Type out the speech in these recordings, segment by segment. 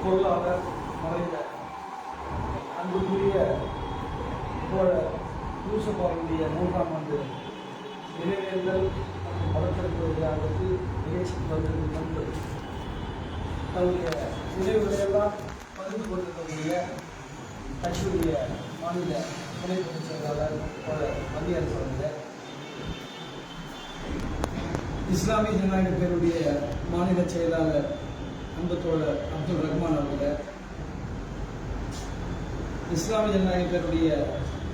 பொருளாளர் மறைந்த அன்புக்குரிய தோழர் யூசுப் மூன்றாம் ஆண்டு நினைவேந்தல் மற்றும் வளர்த்தெடுப்பு விழாவிற்கு நிகழ்ச்சிக்கு வந்திருக்கும் நண்பர் தன்னுடைய நினைவுகளையெல்லாம் பகிர்ந்து கொண்டிருக்கக்கூடிய கட்சியுடைய மாநில துணை பொதுச் செயலாளர் மத்திய அரசு அவர்கள். இஸ்லாமிய ஜனநாயக பேருடைய மாநில செயலாளர் அன்பு தோழர் அப்துல் ரஹ்மான் அவர்களை. இஸ்லாமிய ஜனநாயகத்தினுடைய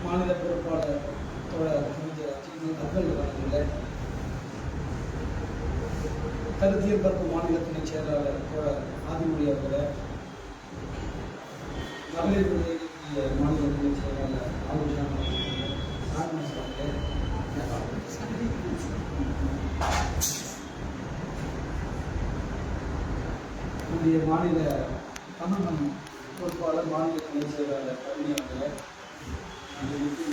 மாநில பொறுப்பாளர் தோழர் கவிஞர் ஜி. அப்துல் அவர்கள். கருத்தியல் பரப்பு மாநில துணை செயலாளர் தோழர் ஆதிமொழி அவர்களை. மகளிர் விடுதலைக்குரிய மாநில துணை செயலாளர் ஆலோசனா அவர்கள் ராஜ்நாத் அவர்கள் நம்முடைய மாநில தமிழ்மண் பொறுப்பாளர் மாநில துணை செயலாளர் கவிஞ அவர்கள் அங்கிருந்து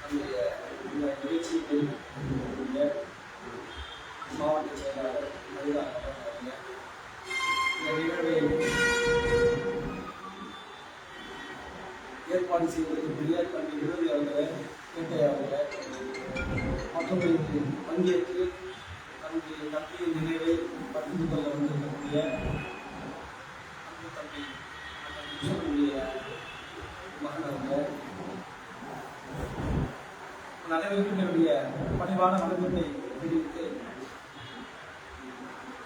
நம்முடைய இந்த மாவட்ட செயலாளர் இந்த நிகழ்வை ஏற்பாடு செய்வதற்கு பெரியார் பண்ணி விரோதி அவர்கள் கேட்டை அவர்கள் மற்றும் பங்கேற்று தன்னுடைய தம்பியின் நினைவை பகிர்ந்து கொள்ள வந்திருக்கக்கூடிய அன்பு தம்பி அண்ணன் மகன் அவர்கள். அனைவருக்கும் என்னுடைய பணிவான வணக்கத்தை தெரிவித்து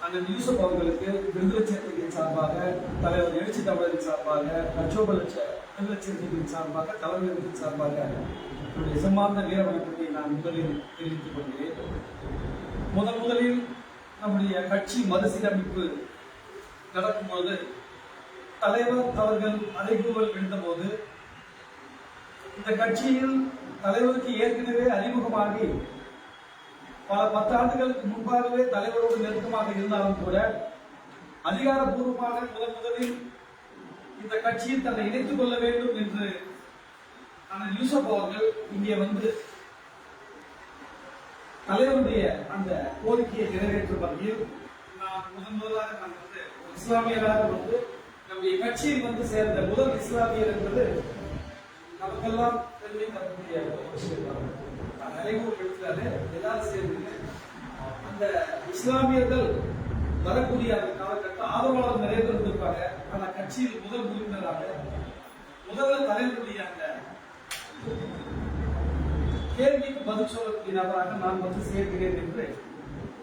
அண்ணன் யூசுப் அவர்களுக்கு விடுதலை சிறுத்தைகளின் சார்பாக தலைவர் எழுச்சி தமிழரின் சார்பாக லட்சோபலட்ச விடுதலை சிறுத்தைகளின் சார்பாக தலைவர்களின் சார்பாக என்னுடைய செம்மார்ந்த வீர வணக்கத்தை நான் முதலில் தெரிவித்துக் கொள்கிறேன். முதன் முதலில் நம்முடைய கட்சி மறுசீரமைப்பு நடக்கும்போது தலைவர் அவர்கள் அழைப்புகள் விழுந்தபோது இந்த கட்சியில் தலைவருக்கு ஏற்கனவே அறிமுகமாகி பல பத்தாண்டுகளுக்கு முன்பாகவே தலைவரோடு நெருக்கமாக இருந்தாலும் கூட அதிகாரப்பூர்வமாக முதன் முதலில் இந்த கட்சியில் தன்னை இணைத்துக் கொள்ள வேண்டும் என்று அண்ணன் யூசப் அவர்கள் இங்கே வந்து தலைவருடைய அந்த கோரிக்கையை நிறைவேற்றும் வகையில் நான் முதன் முதலாக நான் வந்து ஒரு இஸ்லாமியராக வந்து நம்முடைய கட்சியில் வந்து சேர்ந்த முதல் இஸ்லாமியர் என்பது நமக்கெல்லாம் பெருமை தரக்கூடிய ஒரு விஷயம் நான் நினைவு எடுத்தாலே எல்லாரும் சேர்ந்து அந்த இஸ்லாமியர்கள் வரக்கூடிய அந்த காலகட்டம் ஆதரவாளர் நிறைய பேர் இருந்திருப்பாங்க. ஆனா கட்சியில் முதல் உறுப்பினராக முதல்ல தலைவருடைய அந்த கேள்விக்கு பதில் சொல்லக்கூடிய நபராக நான் வந்து சேர்க்கிறேன் என்று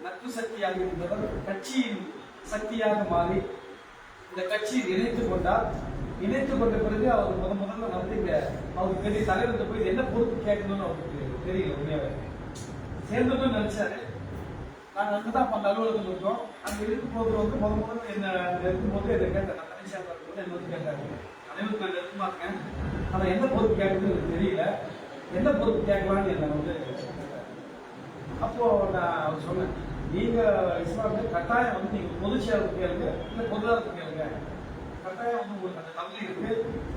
நட்பு சக்தியாக இருந்தவர் கட்சியின் சக்தியாக மாறி இந்த கட்சியில் இணைத்துக் கொண்டார். இணைத்துக் கொண்ட பிறகு அவர் முத முதல்ல வந்து இங்க அவருக்கு பெரிய தலைவர்கிட்ட போய் என்ன பொறுப்பு கேட்கணும்னு அவருக்கு தெரியல உண்மையாவே. சேர்ந்ததும் நினைச்சாரு. நாங்க அங்கதான் தான் அந்த அலுவலகத்தில் இருக்கோம். அங்க இருக்கும் போது வந்து முத முதல்ல என்ன இருக்கும் போது என்ன கேட்டேன் நான் கடைசியாக என்ன வந்து கேட்டாரு. அனைவருக்கு நான் நெருக்கமா இருக்கேன். ஆனா என்ன பொறுப்பு கேட்கணும்னு எனக்கு தெரியல. என்ன பொறுப்பு கேட்கலாம்னு என்ன வந்து அப்போது அப்போ நான் அவர் சொன்னேன் நீங்க இஸ்லாமிய கட்டாயம் வந்து நீங்க பொதுச் செயலுக்கு கேளுங்க இல்ல பொருளாதாரத்துக்கு கேளுங்க. கட்டாயம் வந்து உங்களுக்கு அந்த தகுதி இருக்கு.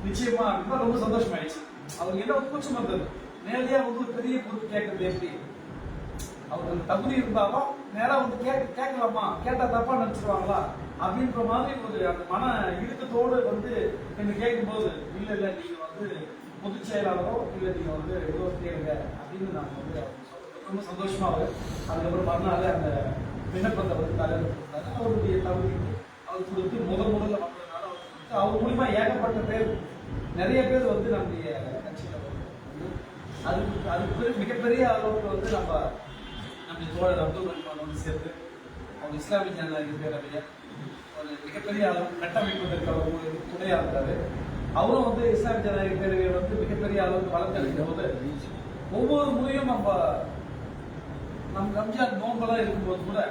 நிச்சயமா இருந்தா ரொம்ப சந்தோஷமாயிடுச்சு. அவருக்கு என்ன கூச்சம் வந்தது? நேரடியா வந்து பெரிய பொறுப்பு கேட்கறது எப்படி? அவருக்கு அந்த தகுதி இருந்தாலும் நேரா வந்து கேட்க கேட்கலாமா? கேட்டா தப்பா நினைச்சிருவாங்களா? அப்படின்ற மாதிரி ஒரு அந்த மன இறுக்கத்தோடு வந்து என்ன கேட்கும்போது இல்ல இல்ல நீங்க வந்து பொதுச் செயலாளரோ இல்லை நீங்கள் வந்து ஏதோ கேளுங்க அப்படின்னு நாங்கள் வந்து ரொம்ப சந்தோஷமாக அதுக்கப்புறம் மறுநாள் அந்த விண்ணப்பத்தை வந்து தலைவர் கொடுத்தாரு. அவருடைய தகுதிக்கு அவர் கொடுத்து முதல் முதல்ல வந்ததுனால அவர் கொடுத்து அவர் மூலிமா ஏகப்பட்ட பேர் நிறைய பேர் வந்து நம்முடைய கட்சியில் வந்து அதுக்கு அதுக்கு பிறகு மிகப்பெரிய அளவுக்கு வந்து நம்ம நம்ம தோழர் அப்துல் ரஹ்மான் வந்து சேர்த்து அவங்க இஸ்லாமிய ஜனநாயக பேரவையை ஒரு மிகப்பெரிய அளவு கட்டமைப்பதற்கு அவர் ஒரு இருந்தார். அவரும் வந்து இஸ்லாம் ஜனநாயக பேரவையை வந்து மிகப்பெரிய அளவுக்கு வளர்த்தளிக்கிற போது ஒவ்வொரு முறையும் நம்ம நம்ம ரம்ஜான் நோம்பெல்லாம் இருக்கும்போது கூட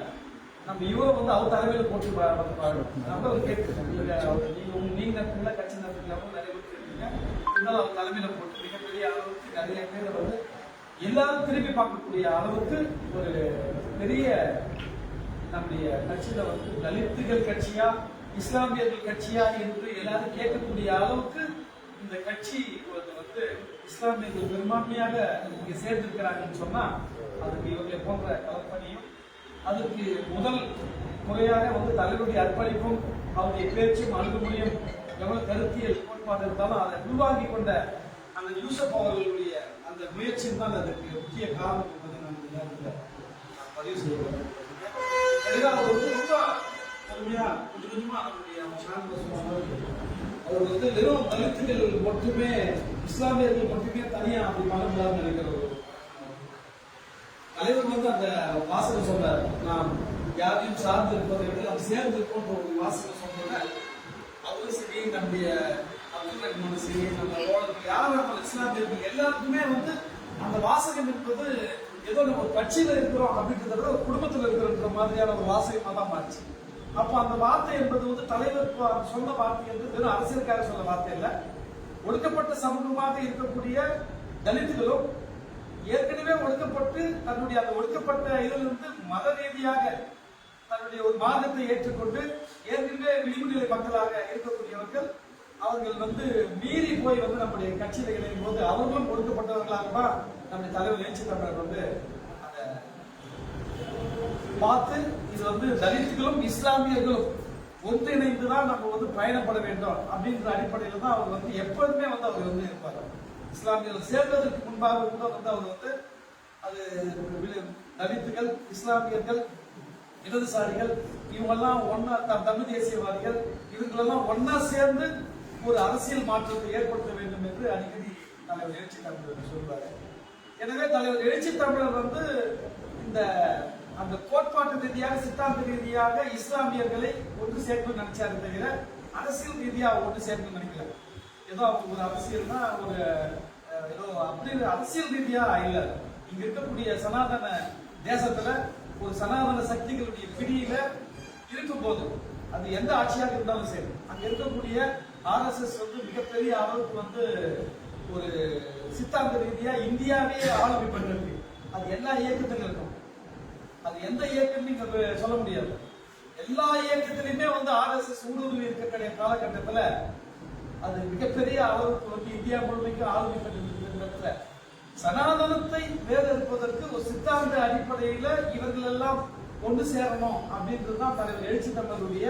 நம்ம இவரை வந்து அவர் தலைமையில் போட்டு வந்து பாடுறோம் நம்ம அவர் அவர் நீங்க நீங்க நடத்துங்களா கட்சி நடத்துங்களா நிறைய பேர் கேட்குறீங்க இருந்தாலும் அவர் தலைமையில் போட்டு மிகப்பெரிய அளவுக்கு நிறைய பேர் வந்து எல்லாரும் திரும்பி பார்க்கக்கூடிய அளவுக்கு ஒரு பெரிய நம்முடைய கட்சியில வந்து தலித்துகள் கட்சியா இஸ்லாமியர்கள் கட்சியா என்று எல்லாரும் கேட்கக்கூடிய அளவுக்கு இந்த கட்சி வந்து வந்து இஸ்லாமியர்கள் பெரும்பான்மையாக இங்கே சேர்ந்திருக்கிறாங்கன்னு சொன்னா அதுக்கு இவர்களை போன்ற கலப்பணியும் அதுக்கு முதல் முறையாக வந்து தலைவருடைய அர்ப்பணிப்பும் அவருடைய பேச்சும் அணுகுமுறையும் எவ்வளவு கருத்தியல் கோட்பாடு இருந்தாலும் அதை உள்வாங்கி கொண்ட அந்த யூசப் அவர்களுடைய அந்த முயற்சியும் தான் அதற்கு முக்கிய காரணம் என்பதை நான் இந்த பதிவு செய்ய எனவே அவர் வந்து ரொம்ப கொஞ்சம் அவர் வந்து வெறும் தலித்துகள் மட்டுமே இஸ்லாமியர்கள் மட்டுமே தனியா அப்படி மறந்தார் நினைக்கிற ஒரு தலைவர் வந்து அந்த வாசகம் சொன்னார் நாம் யாரையும் சார்ந்து இருப்பதை விட நாம் சேர்ந்து இருப்போன்ற ஒரு வாசகம் சொன்னோட அவரும் சரி நம்முடைய அப்துல் ரஹ்மான் சரி நம்ம தோழர்கள் யாரும் நம்ம இஸ்லாமியர்கள் எல்லாருக்குமே வந்து அந்த வாசகம் என்பது ஏதோ நம்ம ஒரு கட்சியில இருக்கிறோம் அப்படின்றத விட ஒரு குடும்பத்துல இருக்கிற மாதிரியான ஒரு வாசகமா தான் மாறிச்சு. அப்ப அந்த வார்த்தை என்பது வந்து தலைவர் சொன்ன வார்த்தை என்பது வெறும் அரசியலுக்காக சொன்ன வார்த்தை இல்ல ஒடுக்கப்பட்ட சமூகமாக இருக்கக்கூடிய தலித்துகளும் ஏற்கனவே ஒடுக்கப்பட்டு தன்னுடைய அந்த ஒடுக்கப்பட்ட இதிலிருந்து மத ரீதியாக தன்னுடைய ஒரு மார்க்கத்தை ஏற்றுக்கொண்டு ஏற்கனவே விளிம்புநிலை மக்களாக இருக்கக்கூடியவர்கள் அவர்கள் வந்து மீறி போய் வந்து நம்முடைய கட்சியில இணையும் போது அவர்களும் ஒடுக்கப்பட்டவர்களாக தான் நம்முடைய தலைவர் எழுச்சி தமிழர் வந்து பார்த்து இது வந்து தலித்துகளும் இஸ்லாமியர்களும் ஒன்றிணைந்து தான் நம்ம வந்து பயணப்பட வேண்டும் அப்படின்ற அடிப்படையில் தான் அவர் வந்து எப்போதுமே வந்து அவர் வந்து இருப்பார். இஸ்லாமியர்கள் சேர்வதற்கு முன்பாக கூட வந்து அவர் வந்து அது தலித்துகள் இஸ்லாமியர்கள் இடதுசாரிகள் இவங்கெல்லாம் ஒன்னா தமிழ் தேசியவாதிகள் இவங்களெல்லாம் ஒன்னா சேர்ந்து ஒரு அரசியல் மாற்றத்தை ஏற்படுத்த வேண்டும் என்று அடிக்கடி தலைவர் எழுச்சி தமிழர் சொல்வார் எனவே தலைவர் எழுச்சி தமிழர் வந்து இந்த அந்த கோட்பாட்டு ரீதியாக சித்தாந்த ரீதியாக இஸ்லாமியர்களை ஒன்று சேர்க்கணும்னு நினைச்சாரு தவிர அரசியல் ரீதியாக ஒன்று சேர்க்கணும்னு நினைக்கல. ஏதோ அவங்க ஒரு அரசியல்னா ஒரு ஏதோ அப்படி அரசியல் ரீதியா இல்லை. இங்க இருக்கக்கூடிய சனாதன தேசத்துல ஒரு சனாதன சக்திகளுடைய பிடியில இருக்கும் போது அது எந்த ஆட்சியாக இருந்தாலும் சரி அங்க இருக்கக்கூடிய ஆர்எஸ்எஸ் வந்து மிகப்பெரிய அளவுக்கு வந்து ஒரு சித்தாந்த ரீதியா இந்தியாவே ஆளுமை பண்ணிருக்கு அது எல்லா இயக்கத்திலும் இருக்கும். அது எந்த இயக்கம் நீங்க சொல்ல முடியாது. எல்லா இயக்கத்திலுமே வந்து ஆர்எஸ்எஸ் ஊடுருவி இருக்கக்கூடிய காலகட்டத்தில் அது மிகப்பெரிய அளவுக்கு வந்து இந்தியா முழுமைக்கு ஆளுமை பெற்றிருக்கிற சனாதனத்தை வேறறுப்பதற்கு ஒரு சித்தாந்த அடிப்படையில் இவர்கள் எல்லாம் கொண்டு சேரணும் அப்படின்றது தான் தலைவர் எழுச்சி தமிழருடைய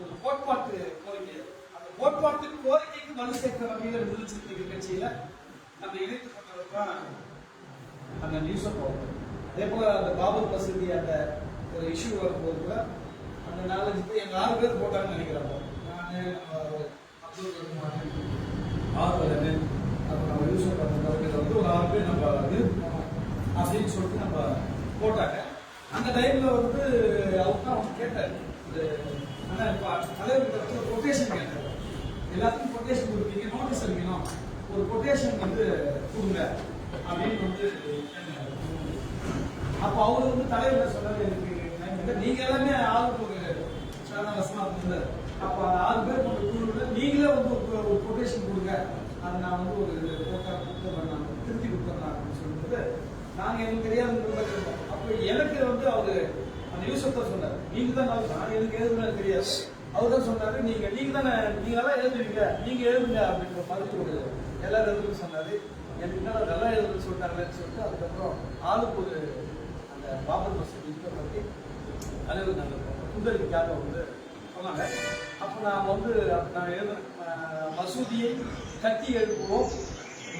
ஒரு கோட்பாட்டு கோரிக்கை. அந்த கோட்பாட்டு கோரிக்கைக்கு வலு சேர்க்கிற வகையில் விடுதலை சிறுத்தைகள் கட்சியில நம்ம இணைத்துக் கொண்டவர் தான் அந்த நியூஸை போகணும் அதே போல அந்த பாபர் மசூதி அந்த ஒரு இஷ்யூ வரும்போது கூட அந்த நாலஞ்சு பேர் எங்கள் ஆறு பேர் போட்டாங்கன்னு நினைக்கிறப்போ நான் அப்துல் ரஹ்மான் ஆறுவலன் அப்புறம் நம்ம யூஸ் அந்த வந்து ஒரு ஆறு பேர் நம்ம இது அப்படின்னு சொல்லிட்டு நம்ம போட்டாங்க. அந்த டைம்ல வந்து அவர் தான் வந்து கேட்டார். இது ஆனா தலைவர் கொட்டேஷன் கேட்டார். எல்லாத்துக்கும் கொட்டேஷன் கொடுப்பீங்க நோட்டீஸ் அடிக்கணும். ஒரு கொட்டேஷன் வந்து கொடுங்க அப்படின்னு வந்து கேட்டாரு. அப்ப அவர் வந்து தலைவர் சொன்னாரு எனக்கு நீங்க எல்லாமே ஆளுக்கு ஒரு இருந்தார் அப்ப அந்த ஆறு பேர் கொண்ட குழுவுல நீங்களே வந்து ஒரு கொட்டேஷன் கொடுங்க. அதை நான் வந்து ஒரு போட்டா கொடுத்துறேன் நான் திருத்தி கொடுத்துறேன் அப்படின்னு சொல்லிட்டு நாங்க எனக்கு தெரியாது அப்போ அப்ப எனக்கு வந்து அவரு அந்த யூசப் தான் சொன்னார். நீங்க தான் நான் எனக்கு எழுதுனா தெரியாது. அவர் தான் சொன்னாரு நீங்க நீங்க தானே நீங்க எல்லாம் எழுதுவீங்க. நீங்க எழுதுங்க அப்படின்ற மாதிரி ஒரு எல்லாரும் எழுதுன்னு சொன்னாரு. எனக்கு என்ன நல்லா எழுதுன்னு சொல்லிட்டாங்களேன்னு சொல்லிட்டு அதுக்கப்புறம் ஆளுக்கு ஒரு பாபர் மசூதி பற்றி தலைவர் நாங்கள் புந்தரிக்காக வந்து சொன்னாங்க. அப்போ நான் வந்து நான் எழுதுன மசூதியை கட்டி எழுப்புவோம்.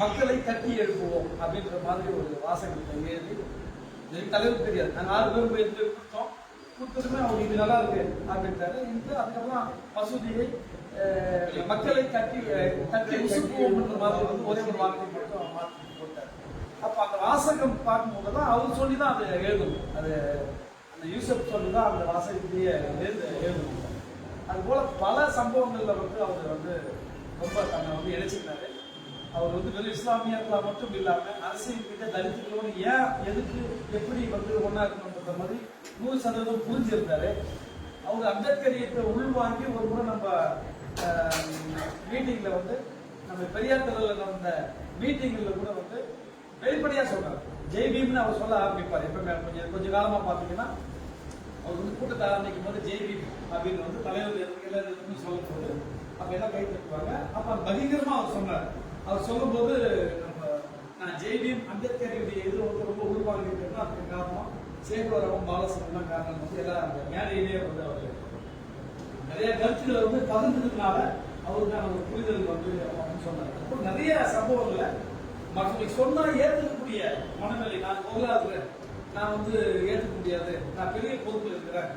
மக்களை கட்டி எழுப்புவோம் அப்படின்ற மாதிரி ஒரு வாசகத்தை எழுதி எனக்கு தலைவர் தெரியாது. நாங்கள் ஆறு பேரும் போய் கொடுத்தோம். கொடுத்ததுமே அவங்க இது நல்லா இருக்கு அப்படின்ட்டாரு. இது அதுக்கப்புறம் மசூதியை மக்களை கட்டி கட்டி உசுப்புவோம்ன்ற மாதிரி வந்து ஒரே ஒரு வார்த்தை அப்ப அந்த வாசகம் பார்க்கும்போது தான் அவர் சொல்லி தான் அதை எழுதணும் அது அந்த யூசப் சொல்லி தான் அந்த வாசகத்தையே எழுத எழுதணும் அது போல பல சம்பவங்கள்ல வந்து அவர் வந்து ரொம்ப தன்னை வந்து இணைச்சிருந்தாரு அவர் வந்து வெறும் இஸ்லாமியர்களா மட்டும் இல்லாம அரசியல் கிட்ட தலித்துகளோடு ஏன் எதுக்கு எப்படி வந்து ஒன்னா இருக்கணும்ன்ற மாதிரி நூறு சதவீதம் புரிஞ்சிருந்தாரு. அவர் அம்பேத்கரியத்தை உள்வாங்கி ஒரு முறை நம்ம மீட்டிங்ல வந்து நம்ம பெரியார் திடல்ல நடந்த மீட்டிங்ல கூட வந்து வெளிப்படையா சொல்றாரு. ஜெய் பீம்னு அவர் சொல்ல ஆரம்பிப்பார். எப்பவுமே கொஞ்சம் கொஞ்ச காலமா பாத்தீங்கன்னா அவர் வந்து கூட்டத்தை ஆரம்பிக்கும் போது ஜெய் பீம் அப்படின்னு வந்து தலைவர் எல்லாருக்கும் எல்லா சொல்லும் போது அப்ப எல்லாம் கை தட்டுவாங்க. அப்ப பகிரமா அவர் சொன்னார். அவர் சொல்லும்போது நம்ம நான் ஜெய் பீம் அம்பேத்கருடைய இது வந்து ரொம்ப உள்வாங்கி இருக்கிறது அதுக்கு காரணம். சேகரவும் பாலசுப்ரமணியம் காரணம் வந்து எல்லாம் அந்த மேடையிலேயே வந்து அவர் நிறைய கருத்துக்களை வந்து பகிர்ந்ததுனால அவருக்கான ஒரு புரிதல் வந்து அப்படின்னு சொன்னார். அப்போ நிறைய சம்பவங்களை மற்றவங்களுக்கு சொன்னா ஏற்றுக்கக்கூடிய மனநிலை. நான் போகாது நான் வந்து ஏற்றுக்க முடியாது. நான் பெரிய பொறுப்பில் இருக்கிறேன்.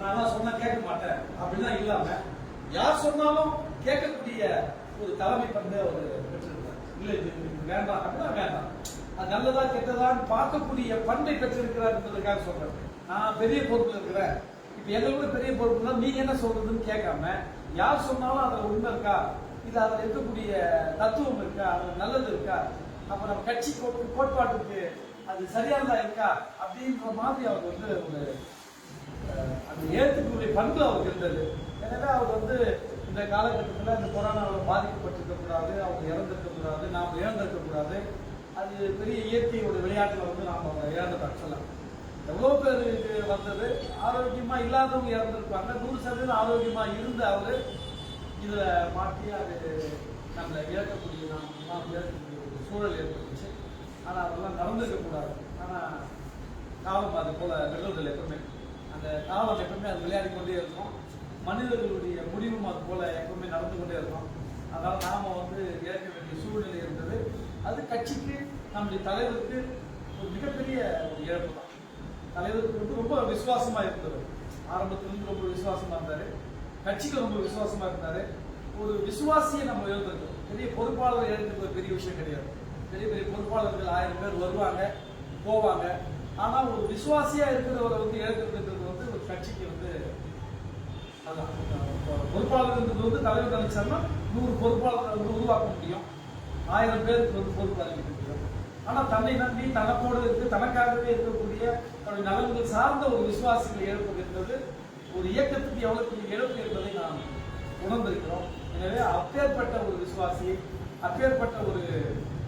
நான் தான் சொன்னா கேட்க மாட்டேன். அப்படிலாம் இல்லாம யார் சொன்னாலும் கேட்கக்கூடிய ஒரு தலைமை பண்பை அவர் பெற்றிருக்கிறார். இல்லை இது இது வேண்டாம். அப்படின்னா வேண்டாம். அது நல்லதா கெட்டதான்னு பார்க்கக்கூடிய பண்பை பெற்றிருக்கிறார் என்பதற்காக சொல்றேன். நான் பெரிய பொறுப்பில் இருக்கிறேன். இப்ப எங்களோட பெரிய பொறுப்புனா நீங்க என்ன சொல்றதுன்னு கேட்காம யார் சொன்னாலும் அதுல உண்மை இருக்கா? இது அதுல இருக்கக்கூடிய தத்துவம் இருக்கா? அதுல நல்லது இருக்கா? அப்புறம் நம்ம கட்சி கோட்டு கோட்பாட்டுக்கு அது சரியானதா இருக்கா அப்படின்ற மாதிரி அவர் வந்து ஒரு அந்த ஏற்றுக்கூடிய பண்பு அவருக்கு இருந்தது. எனவே அவர் வந்து இந்த காலகட்டத்தில் இந்த கொரோனாவில் பாதிக்கப்பட்டிருக்க கூடாது அவங்க இறந்திருக்க கூடாது நாம் இழந்திருக்க கூடாது. அது பெரிய இயற்கையோட விளையாட்டில் வந்து நாம் அவங்க இழந்துட்டோம் சொல்லலாம் எவ்வளோ பேருக்கு வந்தது? ஆரோக்கியமாக இல்லாதவங்க இறந்துருப்பாங்க. நூறு சதவீதம் ஆரோக்கியமாக இருந்த அவர் இதில் மாற்றி அது நம்மளை இழக்கக்கூடிய நாம் சூழல் ஏற்பட்டுச்சு. ஆனால் அதெல்லாம் நடந்திருக்கக்கூடாது கூடாது. ஆனா காலம் அது போல நிகழ்வுகள் எப்பவுமே. அந்த காலம் எப்பவுமே அது விளையாடி கொண்டே இருக்கும். மனிதர்களுடைய முடிவும் அது போல எப்பவுமே நடந்து கொண்டே இருக்கும். அதனால் நாம் வந்து ஏற்க வேண்டிய சூழ்நிலை இருந்தது. அது கட்சிக்கு நம்முடைய தலைவருக்கு ஒரு மிகப்பெரிய ஒரு இழப்பு தான். தலைவருக்கு வந்து ரொம்ப விசுவாசமாக இருந்தது ஆரம்பத்துலேருந்து ரொம்ப விசுவாசமாக இருந்தார். கட்சிக்கு ரொம்ப விசுவாசமாக இருந்தார். ஒரு விசுவாசியை நம்ம இழந்திருக்கோம் பெரிய பொறுப்பாளர் இழந்தது ஒரு பெரிய விஷயம் கிடையாது. பெரிய பெரிய பொறுப்பாளர்கள் ஆயிரம் பேர் வருவாங்க போவாங்க. ஆனா ஒரு விசுவாசியா இருக்கிறவரை வந்து இழக்கிறதுன்றது வந்து ஒரு கட்சிக்கு வந்து அதான் பொறுப்பாளர்ன்றது வந்து தலைவர் நினைச்சாருன்னா நூறு பொறுப்பாளர்களை வந்து உருவாக்க முடியும். ஆயிரம் பேருக்கு வந்து பொறுப்பு முடியும் ஆனா தன்னை நம்பி தனக்கோடு இருக்கு தனக்காகவே இருக்கக்கூடிய தன்னுடைய நலன்கள் சார்ந்த ஒரு விசுவாசிகளை இழப்பது என்பது ஒரு இயக்கத்துக்கு எவ்வளவு பெரிய இழப்பு என்பதை நாம் உணர்ந்திருக்கிறோம். எனவே அப்பேற்பட்ட ஒரு விசுவாசி அப்பேற்பட்ட ஒரு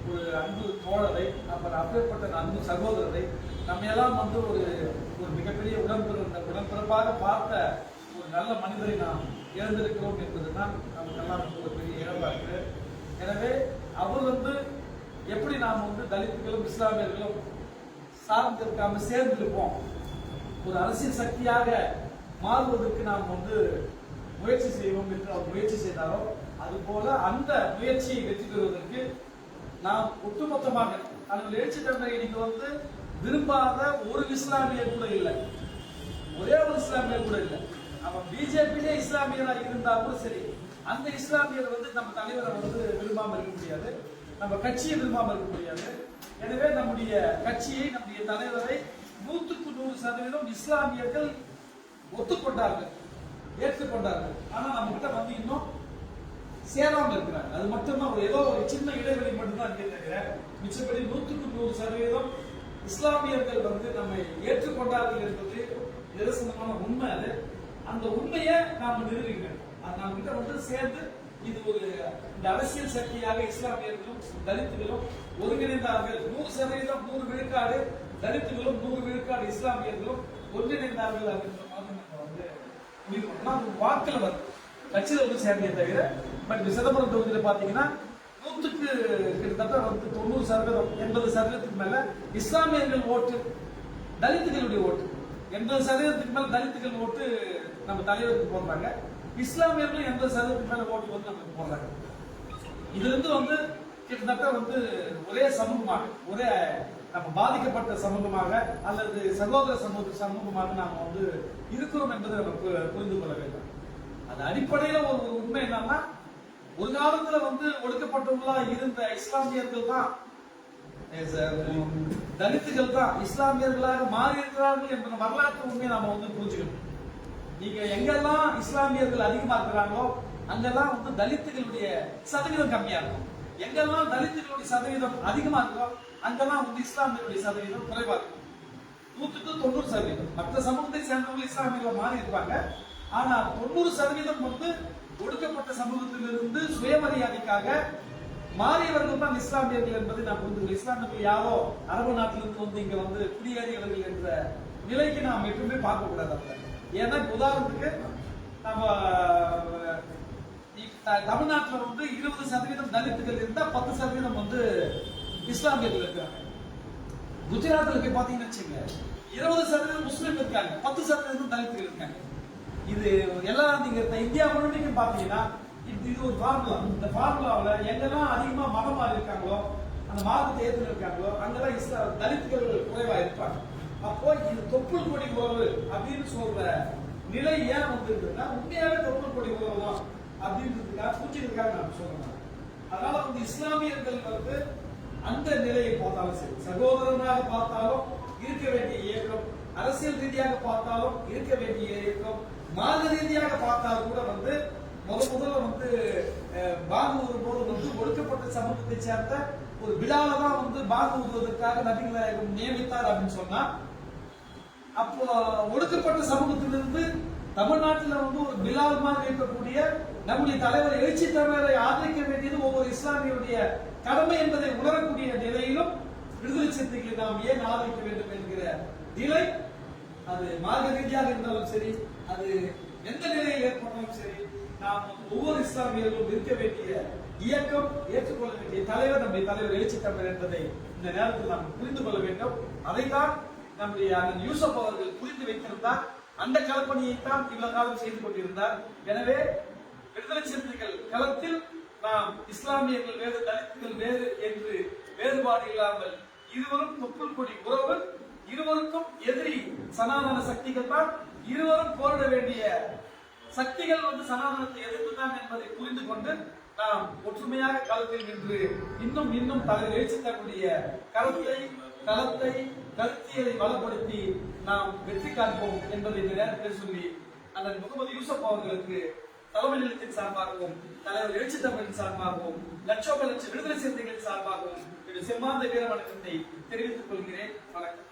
ஒரு அன்பு தோழரை அப்புறம் அப்பேற்பட்ட அன்பு சகோதரரை நம்ம எல்லாம் வந்து ஒரு ஒரு மிகப்பெரிய உடன்பிறந்த உடன்பிறப்பாக பார்த்த ஒரு நல்ல மனிதரை நாம் இழந்திருக்கிறோம் என்பதுதான் நமக்கெல்லாம் வந்து ஒரு பெரிய இழப்பா இருக்குது எனவே அவர் வந்து எப்படி நாம் வந்து தலித்துகளும் இஸ்லாமியர்களும் சார்ந்திருக்காம சேர்ந்திருப்போம் சேர்ந்து இருப்போம் ஒரு அரசியல் சக்தியாக மாறுவதற்கு நாம் வந்து முயற்சி செய்வோம் என்று அவர் முயற்சி செய்தாரோ அதுபோல அந்த முயற்சியை வெற்றி பெறுவதற்கு நாம் ஒட்டுமொத்தமாக அந்த எழுச்சி தமிழை இன்னைக்கு வந்து விரும்பாத ஒரு இஸ்லாமியர் கூட இல்லை. ஒரே ஒரு இஸ்லாமியர் கூட இல்லை. அவன் பிஜேபியிலே இஸ்லாமியராக இருந்தா கூட சரி. அந்த இஸ்லாமியர் வந்து நம்ம தலைவரை வந்து விரும்பாம இருக்க முடியாது. நம்ம கட்சியை விரும்பாம இருக்க முடியாது. எனவே நம்முடைய கட்சியை நம்முடைய தலைவரை நூற்றுக்கு நூறு சதவீதம் இஸ்லாமியர்கள் ஒத்துக்கொண்டார்கள் ஏற்றுக்கொண்டார்கள். ஆனால் நம்மகிட்ட வந்து இன்னும் சேராம இருக்கிறாங்க. அது மட்டும்தான் ஒரு ஏதோ ஒரு சின்ன இடைவெளி மட்டும்தான் இங்கே தவிர மிச்சப்படி நூற்றுக்கு நூறு சதவீதம் இஸ்லாமியர்கள் வந்து நம்மை ஏற்றுக்கொண்டார்கள் என்பது நிரசனமான உண்மை அது. அந்த உண்மையை நாம் நிறுவிக்கணும் அது நம்ம கிட்ட வந்து சேர்ந்து இது ஒரு இந்த அரசியல் சக்தியாக இஸ்லாமியர்களும் தலித்துகளும் ஒருங்கிணைந்தார்கள். நூறு சதவீதம் நூறு விழுக்காடு தலித்துகளும் நூறு விழுக்காடு இஸ்லாமியர்களும் ஒன்றிணைந்தார்கள் அப்படின்ற மாதிரி நம்ம வந்து முடிவு பண்ணோம் அது வருது வந்து சேர்ந்தே தவிர பட் சிதம்பரம் தொகுதியில் பார்த்தீங்கன்னா நூற்றுக்கு கிட்டத்தட்ட வந்து தொண்ணூறு சதவீதம் எண்பது சதவீதத்துக்கு மேலே இஸ்லாமியர்கள் ஓட்டு தலித்துகளுடைய ஓட்டு. எண்பது சதவீதத்துக்கு மேலே தலித்துகள் ஓட்டு நம்ம தலைவருக்கு போடுறாங்க. இஸ்லாமியர்களும் எண்பது சதவீதத்துக்கு மேலே ஓட்டு வந்து நமக்கு போடுறாங்க. இது வந்து வந்து கிட்டத்தட்ட வந்து ஒரே சமூகமாக ஒரே நம்ம பாதிக்கப்பட்ட சமூகமாக அல்லது சகோதர சமூக சமூகமாக நாம் வந்து இருக்கிறோம் என்பதை நம்ம பு- புரிந்து கொள்ள வேண்டும். அது அடிப்படையில் ஒரு உண்மை என்னன்னா ஒரு காலத்துல வந்து ஒடுக்கப்பட்டவங்களா இருந்த இஸ்லாமியர்கள் தான். தலித்துகள் தான் இஸ்லாமியர்களாக மாறி இருக்கிறார்கள் என்ற வரலாற்று உண்மையை நாம வந்து புரிஞ்சுக்கணும். நீங்க எங்கெல்லாம் இஸ்லாமியர்கள் அதிகமா இருக்கிறாங்களோ அங்கெல்லாம் வந்து தலித்துகளுடைய சதவீதம் கம்மியா இருக்கும். எங்கெல்லாம் தலித்துகளுடைய சதவீதம் அதிகமா இருக்கோ அங்கெல்லாம் வந்து இஸ்லாமியர்களுடைய சதவீதம் குறைவா இருக்கும். நூற்றுக்கு தொண்ணூறு சதவீதம். மற்ற சமூகத்தை சேர்ந்தவங்க இஸ்லாமியர்கள் மாறி இருப்பாங்க ஆனா தொண்ணூறு சதவீதம் வந்து ஒடுக்கப்பட்ட சமூகத்திலிருந்து சுயமரியாதைக்காக மாறியவர்கள் தான் இஸ்லாமியர்கள் என்பதை நாம் புரிந்து கொள்ள இஸ்லாமியர்கள் யாரோ அரபு நாட்டிலிருந்து வந்து இங்க வந்து குடியேறியவர்கள் என்ற நிலைக்கு நாம் எப்பவுமே பார்க்க கூடாது அப்ப. ஏன்னா உதாரணத்துக்கு நம்ம தமிழ்நாட்டில் தமிழ்நாட்டுல வந்து இருபது சதவீதம் தலித்துகள் இருந்தா பத்து சதவீதம் வந்து இஸ்லாமியர்கள் இருக்காங்க குஜராத்தில் போய் பார்த்தீங்கன்னு வச்சுங்க இருபது சதவீதம் முஸ்லீம் இருக்காங்க பத்து சதவீதம் தலித்துகள் இருக்காங்க. இது எல்லாம் நீங்க இந்தியா முழுமைக்கு பாத்தீங்கன்னா இது இது ஒரு ஃபார்முலா இந்த ஃபார்முலாவில் எங்கெல்லாம் அதிகமா மதம் இருக்காங்களோ அந்த மாதத்தை ஏற்று இருக்காங்களோ அங்கெல்லாம் இஸ்லா தலித்துகள் குறைவா இருப்பாங்க. அப்போ இது தொப்புள் கொடி உறவு அப்படின்னு சொல்ற நிலை ஏன் வந்துருக்குன்னா உண்மையாவே தொப்புள் கொடி உறவு தான் அப்படின்றதுக்காக புரிஞ்சுக்கிறதுக்காக நான் சொல்றேன். அதனால வந்து இஸ்லாமியர்கள் வந்து அந்த நிலையை பார்த்தாலும் சரி சகோதரனாக பார்த்தாலும் இருக்க வேண்டிய இயக்கம் அரசியல் ரீதியாக பார்த்தாலும் இருக்க வேண்டிய இயக்கம் மாத ரீதியாக பார்த்தால் கூட வந்து முத முதல்ல வந்து அஹ், பாங்கு ஊதும் போது வந்து ஒடுக்கப்பட்ட சமூகத்தை சேர்ந்த ஒரு விழாவை தான் வந்து பாங்கு ஊதுவதற்காக நபிகள் நாயகம் நியமித்தார் அப்படின்னு சொன்னா அப்போ ஒடுக்கப்பட்ட சமூகத்திலிருந்து தமிழ்நாட்டில் வந்து ஒரு பிலால் மாதிரி இருக்கக்கூடிய நம்முடைய தலைவர் எழுச்சி தலைவரை ஆதரிக்க வேண்டியது ஒவ்வொரு இஸ்லாமியுடைய கடமை என்பதை உணரக்கூடிய நிலையிலும் விடுதலை சிறுத்தைகளை நாம் ஏன் ஆதரிக்க வேண்டும் என்கிற நிலை அது மார்க்க ரீதியாக இருந்தாலும் சரி அது எந்த நிலையில் ஏற்பட்டாலும் சரி நாம் ஒவ்வொரு இஸ்லாமியர்களும் இருக்க வேண்டிய இயக்கம் ஏற்றுக்கொள்ள வேண்டிய தலைவர் நம்முடைய தலைவர் எழுச்சி என்பதை இந்த நேரத்தில் நாம் புரிந்து கொள்ள வேண்டும். அதைத்தான் நம்முடைய அண்ணன் யூசப் அவர்கள் புரிந்து வைத்திருந்தார். அந்த கலப்பணியைத்தான் இவ்வளவு காலம் செய்து கொண்டிருந்தார். எனவே விடுதலை சிறுத்தைகள் களத்தில் நாம் இஸ்லாமியர்கள் வேறு தலித்துகள் வேறு என்று வேறுபாடு இல்லாமல் இருவரும் தொப்புள் கொடி உறவு இருவருக்கும் எதிரி சனாதன சக்திகள் தான் இருவரும் போரிட வேண்டிய சக்திகள் வந்து சனாதனத்தை எதிர்த்துதான் என்பதை புரிந்து கொண்டு நாம் ஒற்றுமையாக களத்தில் நின்று இன்னும் இன்னும் தலை எழுச்சி தரக்கூடிய கருத்தை களத்தை கருத்தியலை பலப்படுத்தி நாம் வெற்றி காண்போம் என்பதை இந்த நேரத்தில் சொல்லி அதன் முகமது யூசப் அவர்களுக்கு தலைமை நிலத்தின் சார்பாகவும் தலைவர் எழுச்சி தமிழின் சார்பாகவும் லட்சோப லட்ச விடுதலை சிறுத்தைகள் சார்பாகவும் என்னுடைய செம்மாந்த வீர வணக்கத்தை தெரிவித்துக் கொள்கிறேன். வணக்கம்.